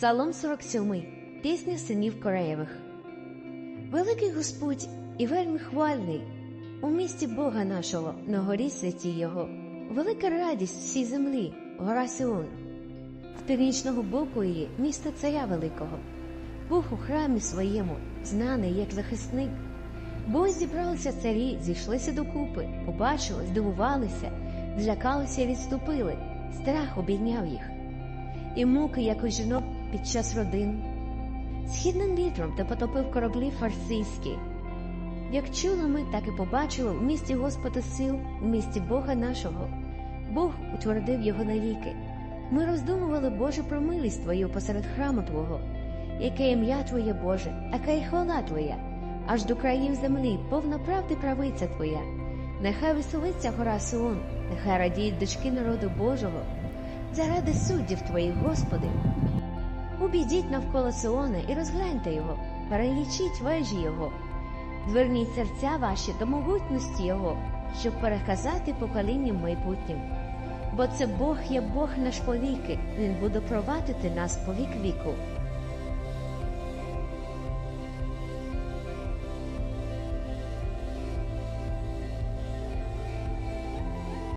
Псалом 47. Пісня синів Кореєвих. Великий Господь і вельми хвальний у місті Бога нашого, на горі святі Його. Велика радість всій землі, гора Сіон. З північного боку її місто Царя Великого. Бог у храмі своєму, знаний як захисник. Бо зібралися царі, зійшлися докупи, побачили, здивувалися, злякалися і відступили, страх обійняв їх. І муки, як у жінок під час родин. Східним вітром та потопив кораблі фарсійські. Як чули ми, так і побачили в місті Господа сил, в місті Бога нашого. Бог утвердив його навіки. Ми роздумували, Боже, про милість Твою посеред храму Твого, яке ім'я Твоє Боже, яка й хвала Твоя, аж до країв землі, повна правди правиця Твоя. Нехай веселиться гора Сион, нехай радіють дочки народу Божого, заради суддів Твоїх, Господи. Убійдіть навколо Сиона і розгляньте його, перелічіть вежі його, зверніть серця ваші до могутності Його, щоб переказати поколінням майбутнім. Бо це Бог є Бог наш повіки, Він буде провадити нас по вік віку.